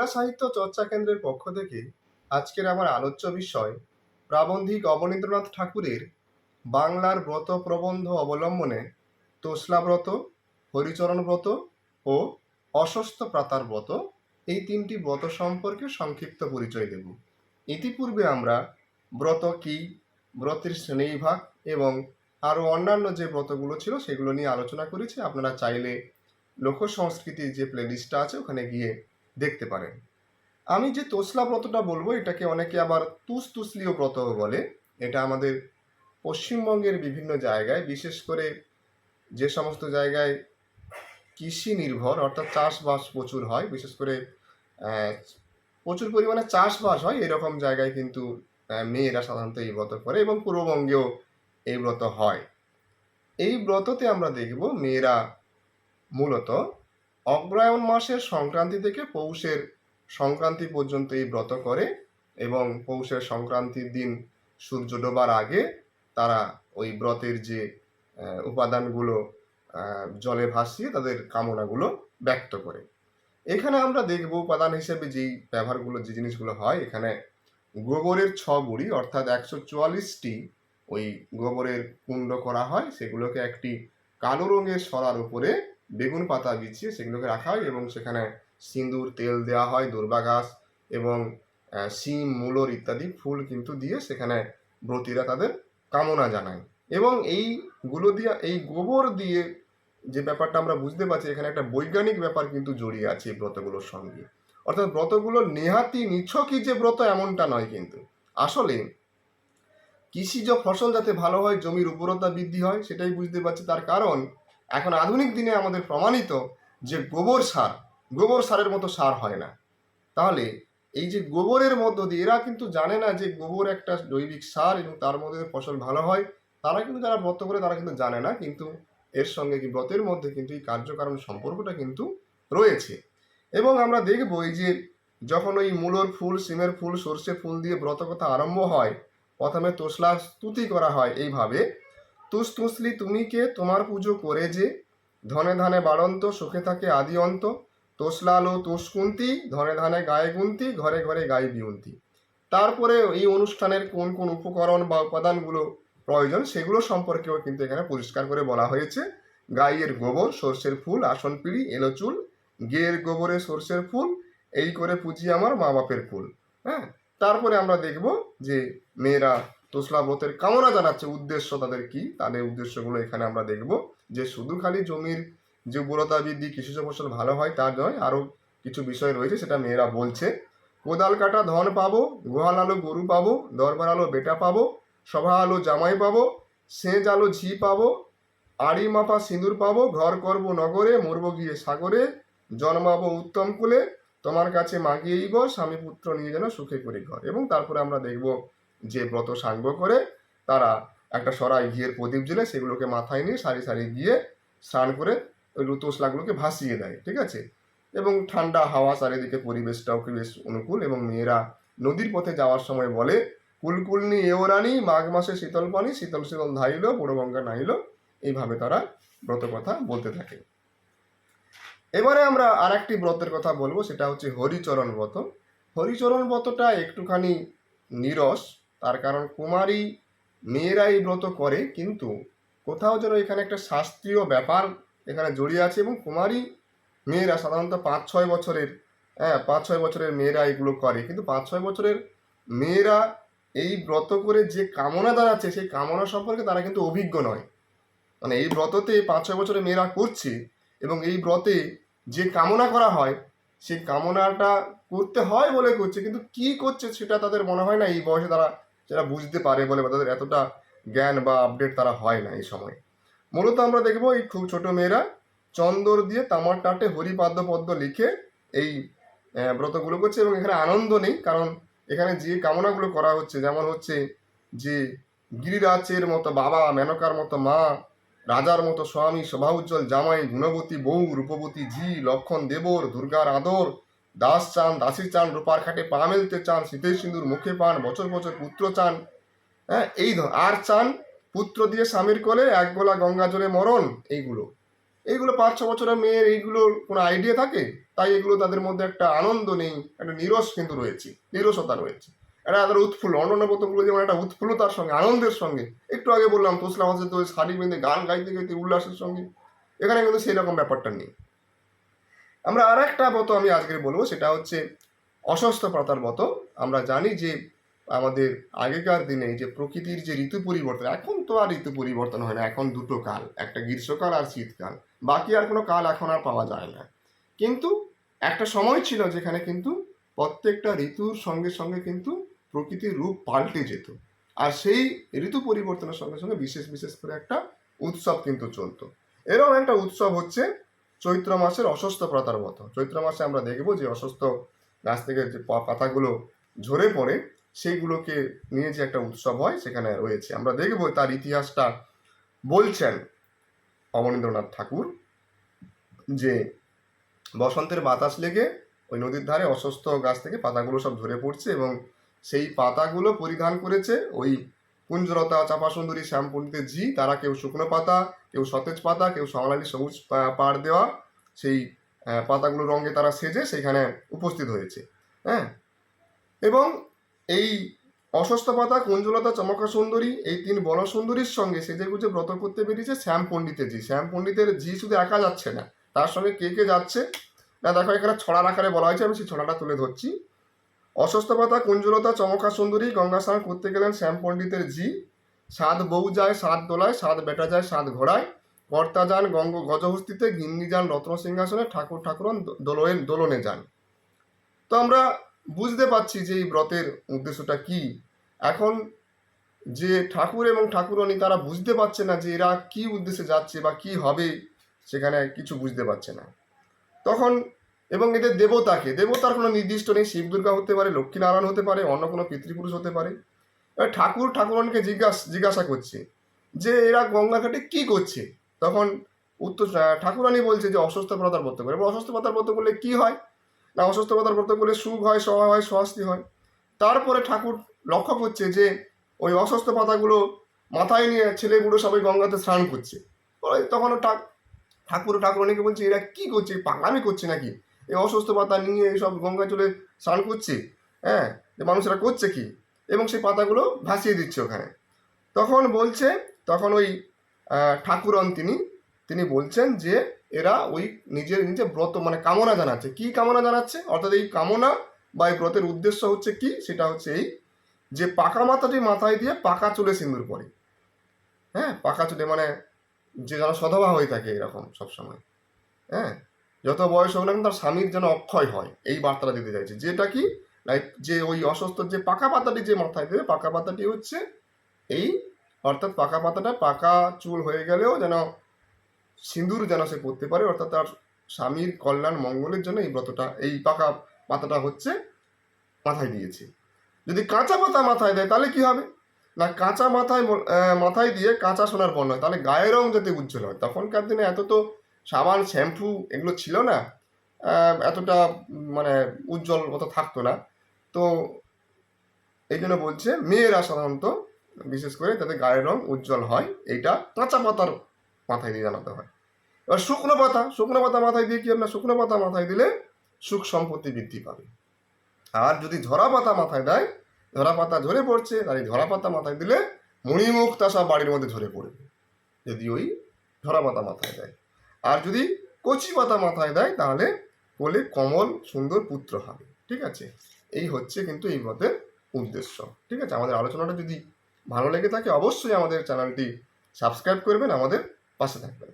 বাংলা সাহিত্য চর্চা কেন্দ্রের পক্ষ থেকে আজকের আমার আলোচ্য বিষয় প্রাবন্ধিক অবনীন্দ্রনাথ ঠাকুরের বাংলার ব্রত প্রবন্ধ অবলম্বনে তোসলা ব্রত, হরিচরণ ব্রত ও অস্বস্থ প্রাতার ব্রত এই তিনটি ব্রত সম্পর্কে সংক্ষিপ্ত পরিচয় দেব। ইতিপূর্বে আমরা ব্রত কি, ব্রতের শ্রেণীবিভাগ এবং আরও অন্যান্য যে ব্রতগুলো ছিল সেগুলো নিয়ে আলোচনা করেছি। আপনারা চাইলে লোক সংস্কৃতির যে প্লেলিস্টটা আছে ওখানে গিয়ে দেখতে পারেন। আমি যে তোসলা ব্রতটা বলব, এটাকে অনেকে আবার তুস তুসলিও ব্রত বলে। এটা আমাদের পশ্চিমবঙ্গের বিভিন্ন জায়গায়, বিশেষ করে যে সমস্ত জায়গায় কৃষি নির্ভর, অর্থাৎ চাষবাস প্রচুর হয়, বিশেষ করে প্রচুর পরিমাণে চাষবাস হয়, এরকম জায়গায় কিন্তু মেয়েরা সাধারণত এই ব্রত করে এবং পূর্ববঙ্গেও এই ব্রত হয়। এই ব্রততে আমরা দেখব, মেয়েরা মূলত অগ্রহায়ণ মাসের সংক্রান্তি থেকে পৌষের সংক্রান্তি পর্যন্ত এই ব্রত করে এবং পৌষের সংক্রান্তির দিন সূর্য ডোবার আগে তারা ওই ব্রতের যে উপাদানগুলো জলে ভাসিয়ে তাদের কামনাগুলো ব্যক্ত করে। এখানে আমরা দেখব উপাদান হিসেবে যেই ব্যবহারগুলো, যে জিনিসগুলো হয়, এখানে গোবরের ছ বুড়ি অর্থাৎ একশো চুয়াল্লিশটি ওই গোবরের কুণ্ড করা হয়। সেগুলোকে একটি কালো রঙের সরার উপরে বেগুন পাতা বিছিয়ে সেগুলোকে রাখা হয় এবং সেখানে সিঁদুর, তেল দেওয়া হয়, দুর্বা ঘাস এবং শিম, মূলর ইত্যাদি ফুল কিন্তু দিয়ে সেখানে ব্রতীরা তাদের কামনা জানায়। এবং এইগুলো দিয়ে, এই গোবর দিয়ে যে ব্যাপারটা আমরা বুঝতে পারছি, এখানে একটা বৈজ্ঞানিক ব্যাপার কিন্তু জড়িয়ে আছে এই ব্রতগুলোর সঙ্গে। অর্থাৎ ব্রতগুলো নেহাতি নিছকই যে ব্রত এমনটা নয় কিন্তু। আসলে কৃষিজ ফসল যাতে ভালো হয়, জমির উর্বরতা বৃদ্ধি হয়, সেটাই বুঝতে পারছি। তার কারণ এখন আধুনিক দিনে আমাদের প্রমাণিত যে গোবর সার, গোবর সারের মতো সার হয় না। তাহলে এই যে গোবরের মধ্য দিয়ে, এরা কিন্তু জানে না যে গোবর একটা জৈবিক সার এবং তার মধ্যে ফসল ভালো হয়, তারা কিন্তু যারা ব্রত করে, তারা কিন্তু জানে না, কিন্তু এর সঙ্গে কি ব্রতের মধ্যে কিন্তু এই কার্যকারণ সম্পর্কটা কিন্তু রয়েছে। এবং আমরা দেখব এই যে যখন ওই মূলর ফুল, সিমের ফুল সর্ষে ফুল দিয়ে ব্রত কথা আরম্ভ হয়, প্রথমে তোসলা স্তুতি করা হয় এইভাবে তুস তুসলি তুমি কে? তোমার পুজো করে যে? ধনে ধানে বাড়ন্ত, সুখে থাকে আদি অন্ত। তোসলা আলো তুসকুন্তি ধনে ধানে গায়ে গুন্তি, ঘরে ঘরে গায়ে বিউন্তি তারপরে এই অনুষ্ঠানের কোন কোন উপকরণ বা উপাদানগুলো প্রয়োজন সেগুলো সম্পর্কেও কিন্তু এখানে পরিষ্কার করে বলা হয়েছে। গাইয়ের গোবর, সর্ষের ফুল, আসন পিড়ি, এলো চুল। গেয়ের গোবরে সর্ষের ফুল, এই করে পুজি আমার মা বাপের ফুল। হ্যাঁ? তারপরে আমরা দেখব যে মেয়েরা ব্রতের কামনা জানাচ্ছে উদ্দেশ্য তাদের কি? তাদের উদ্দেশ্যগুলো এখানে আমরা দেখব। যে শুধু খালি জমির যে উর্বরতা বৃদ্ধি, কৃষিজ ফসল ভালো হয় তা নয়, আরও কিছু বিষয় রয়েছে সেটা মেয়েরা বলছে। কোদাল কাটা ধন পাবো, গোহাল আলো গরু পাবো, দরবার আলো বেটা পাবো, সভা আলো জামাই পাবো সেজ আলো ঝি পাবো, আড়ি মাপা সিঁদুর পাবো, ঘর করব নগরে, মরব গিয়ে সাগরে, জন্মাবো উত্তম কুলে, তোমার কাছে মাগিয়েইব, স্বামী পুত্র নিয়ে যেন সুখে করে ঘর। এবং তারপরে আমরা দেখব যে ব্রত সাঙ্গ করে তারা একটা সরাই ঘিয়ের প্রদীপ জেলে সেগুলোকে মাথায় নিয়ে সারি সারি গিয়ে স্নান করে ওই তোসলাগুলোকে ভাসিয়ে দেয়, ঠিক আছে? এবং ঠান্ডা হাওয়া চারিদিকে পরিবেশটাও বেশ অনুকূল এবং মেয়েরা নদীর পথে যাওয়ার সময় বলে, কুলকুলনি এওরানি মাঘ মাসে শীতল পানি, শীতল শীতল ধাইল, বড় গঙ্গা নাইল। এইভাবে তারা ব্রত কথা বলতে থাকে। এবারে আমরা আর একটি ব্রতের কথা বলব, সেটা হচ্ছে হরিচরণ ব্রত। হরিচরণ ব্রতটা একটুখানি নিরস তার কারণ কুমারী মেয়েরাই ব্রত করে, কিন্তু কোথাও যেন এখানে একটা শাস্ত্রীয় ব্যাপার এখানে জড়িয়ে আছে এবং কুমারী মেয়েরা সাধারণত পাঁচ, ছয় বছরের হ্যাঁ পাঁচ, ছয় বছরের মেয়েরা এগুলো করে। কিন্তু পাঁচ, ছয় বছরের মেয়েরা এই ব্রত করে যে কামনা দাঁড়াচ্ছে সেই কামনা সম্পর্কে তারা কিন্তু অভিজ্ঞ নয়। মানে এই ব্রততে পাঁচ, ছয় বছরের মেয়েরা করছে এবং এই ব্রতে যে কামনা করা হয়, সেই কামনাটা করতে হয় বলে করছে, কিন্তু কি করছে সেটা তাদের মনে হয় না। এই বয়সে তারা সেটা বুঝতে পারে বলে বা তাদের এতটা জ্ঞান বা আপডেট তারা হয় না এই সময়। মূলত আমরা দেখব এই খুব ছোট মেয়েরা চন্দর দিয়ে তামার টাটে হরিপাদ্য পদ্ম লিখে এই ব্রতগুলো করছে এবং এখানে আনন্দ নেই কারণ এখানে যে কামনাগুলো করা হচ্ছে, যেমন হচ্ছে যে গিরিরাজের মতো বাবা, মেনকার মতো মা, রাজার মতো স্বামী শোভা উজ্জ্বল জামাই, গুণবতী বউ, রূপবতী ঝি, লক্ষণ দেবর, দুর্গার আদর দাস চান, দাসী চান, রূপার খাটে পা মেলতে চান শীতের সিঁদুর মুখে পান, বছর বছর পুত্র চান। হ্যাঁ এই আর চান, পুত্র দিয়ে স্বামীর কোলে এক গোলা গঙ্গা জলে মরণ, এইগুলো। এইগুলো পাঁচ, ছ বছরের মেয়ের এইগুলোর কোনো আইডিয়া থাকে? তাই এগুলো তাদের মধ্যে একটা আনন্দ নেই, একটা নিরস কিন্তু রয়েছে, নিরসতা রয়েছে। এটা তাদের উৎফুল্ল, অন্যান্য ব্রতগুলো যেমন একটা উৎফুল্লতার সঙ্গে, আনন্দের সঙ্গে। একটু আগে বললাম তোসলা মাসে তো শাড়ি বেঁধে গান গাইতে গাইতে উল্লাসের সঙ্গে। এখানে কিন্তু সেই রকম ব্যাপারটা নেই। আমরা আর একটা ব্রত আমি আজকে বলব, সেটা হচ্ছে অসস্থ পাতার মতো আমরা জানি যে আমাদের আগেকার দিনে যে প্রকৃতির যে ঋতু পরিবর্তন, এখন তো আর ঋতু পরিবর্তন হয় না, এখন দুটো কাল, একটা গ্রীষ্মকাল আর শীতকাল। বাকি আর কোনো কাল এখন আর পাওয়া যায় না। কিন্তু একটা সময় ছিল যেখানে কিন্তু প্রত্যেকটা ঋতুর সঙ্গে সঙ্গে কিন্তু প্রকৃতির রূপ পাল্টে যেত। আর সেই ঋতু পরিবর্তনের সঙ্গে সঙ্গে বিশেষ বিশেষ করে একটা উৎসব কিন্তু চলতো। এরকম একটা উৎসব হচ্ছে চৈত্র মাসের অসুস্থ পাতার মতো। চৈত্র মাসে আমরা দেখব যে অসুস্থ গাছ থেকে যে পাতাগুলো ঝরে পড়ে, সেইগুলোকে নিয়ে যে একটা উৎসব হয় সেখানে রয়েছে। আমরা দেখব তার ইতিহাসটা বলছেন অবনীন্দ্রনাথ ঠাকুর যে বসন্তের বাতাস লেগে ওই নদীর ধারে অসুস্থ গাছ থেকে পাতাগুলো সব ঝরে পড়ছে এবং সেই পাতাগুলো পরিধান করেছে ওই কুঞ্জলতা চাপা সুন্দরী শ্যামপণ্ডিতের ঝি, তারা কেউ শুকনো পাতা, কেউ সতেজ পাতা, কেউ সংলালি সবুজ পাড় দেওয়া, সেই পাতাগুলো রঙে তারা সেজে সেখানে উপস্থিত হয়েছে হ্যাঁ? এবং এই অসস্ত পাতা, কুঞ্জলতা চমকা সুন্দরী এই তিন বন সুন্দরীর সঙ্গে সেজে গুজে ব্রত করতে বেরিয়েছে শ্যাম পণ্ডিতের জি শ্যাম পণ্ডিতের জি শুধু একা যাচ্ছে না, তার সঙ্গে কে কে যাচ্ছে? না, দেখো, এখানে ছড়ার আকারে বলা হয়েছে, আমি সেই ছড়াটা তুলে ধরছি। অসস্ত পাতা কুঞ্জলতা, চমকা সুন্দরী গঙ্গা স্নান করতে গেলেন শ্যাম পণ্ডিতের জি সাত বউ যায়, সাত দোলায়, সাত বেটা যায়, সাত ঘোড়ায়। কর্তা যান গঙ্গ গজহস্তিতে, গিন্নি যান রত্ন সিংহাসনে, ঠাকুর ঠাকুরন দোলনে দোলনে যান। তো আমরা বুঝতে পারছি যে এই ব্রতের উদ্দেশ্যটা কি। এখন যে ঠাকুর এবং ঠাকুরনি তারা বুঝতে পারছে না যে এরা কি উদ্দেশ্যে যাচ্ছে বা কি হবে, সেখানে কিছু বুঝতে পারছে না। তখন এবং এদের দেবতাকে, দেবতার কোনো নির্দিষ্ট নেই, শিব দুর্গা হতে পারে, লক্ষ্মীনারায়ণ হতে পারে, অন্য কোনো পিতৃপুরুষ হতে পারে। এবার ঠাকুর, ঠাকুরনকে জিজ্ঞাসা জিজ্ঞাসা করছে যে এরা গঙ্গা ঘাটে কি করছে? তখন উত্তর ঠাকুরানি বলছে যে অসুস্থ পাতার ব্রত করে। পাতার ব্রত করলে কি হয়? না, অসুস্থ পাতার ব্রত করলে সুখ হয়, সহায় হয়, স্বস্তি হয়। তারপরে ঠাকুর লক্ষ্য করছে যে ওই অসুস্থ পাতাগুলো মাথায় নিয়ে ছেলে বুড়ো সবাই গঙ্গাতে স্নান করছে। তখন ঠাকুর, ঠাকুরানিকে বলছে, এরা কি করছে? পাগলামি করছে নাকি? এই অসুস্থ পাতা নিয়ে এইসব গঙ্গায় চলে স্নান করছে হ্যাঁ? যে মানুষেরা করছে কি? এবং সেই পাতাগুলো ভাসিয়ে দিচ্ছে ওখানে। তখন বলছে, তখন ওই ঠাকুরন তিনি তিনি বলছেন যে এরা ওই নিজের নিজে ব্রত মানে কামনা জানাচ্ছে। কি কামনা জানাচ্ছে? অর্থাৎ এই কামনা বা এই ব্রতের উদ্দেশ্য হচ্ছে কি? সেটা হচ্ছে এই যে পাকা মাথাটি মাথায় দিয়ে পাকা চুলে সিঁদুর পরে। হ্যাঁ? পাকা চুলে মানে যে যেন সধবা হয়ে থাকে এরকম সবসময়। হ্যাঁ? যত বয়স হোক না তার স্বামীর যেন অক্ষয় হয়, এই বার্তাটা দিতে চাইছে। যেটা কি? লাইক যে ওই অসুস্থ যে পাকা পাতাটি যে মাথায় দেবে, পাকা পাতাটি হচ্ছে এই, অর্থাৎ পাকা পাতাটা পাকা চুল হয়ে গেলেও যেন সিঁদুর যেন সে পরতে পারে, অর্থাৎ তার স্বামীর কল্যাণ, মঙ্গলের জন্য এই ব্রতটা, এই পাকা পাতাটা হচ্ছে মাথায় দিয়েছে। যদি কাঁচা পাতা মাথায় দেয়, তাহলে কি হবে? না, কাঁচা মাথায় মাথায় দিয়ে কাঁচা সোনার বর্ণ হয়, তাহলে গায়ের রং যাতে উজ্জ্বল হয়, তখনকার দিনে এত তো সাবান, শ্যাম্পু এগুলো ছিল না। এতটা মানে উজ্জ্বল মতো থাকতো না। তো এই জন্য বলছে, মেয়েরা সাধারণত, বিশেষ করে তাদের গায়ের রং উজ্জ্বল হয়, এইটা কাঁচা পাতার মাথায় দিয়ে জানাতে হয়। এবার শুকনো পাতা শুকনো পাতা মাথায় দিয়ে কি হবে না? শুকনো পাতা মাথায় দিলে সুখ সম্পত্তি বৃদ্ধি পাবে। আর যদি ঝরা পাতা মাথায় দেয় ঝরা পাতা ঝরে পড়ছে, আর এই ঝরা পাতা মাথায় দিলে মণিমুক্তা সব বাড়ির মধ্যে ঝরে পড়বে। যদি ওই ঝরা পাতা মাথায় দেয়। আর যদি কচি পাতা মাথায় দেয়, তাহলে বলে কমল সুন্দর পুত্র হবে। ঠিক আছে? এই হচ্ছে কিন্তু এই মতের উদ্দেশ্য। ঠিক আছে? আমাদের আলোচনাটা যদি ভালো লেগে থাকে, অবশ্যই আমাদের চ্যানেলটি সাবস্ক্রাইব করবেন, আমাদের পাশে থাকবেন।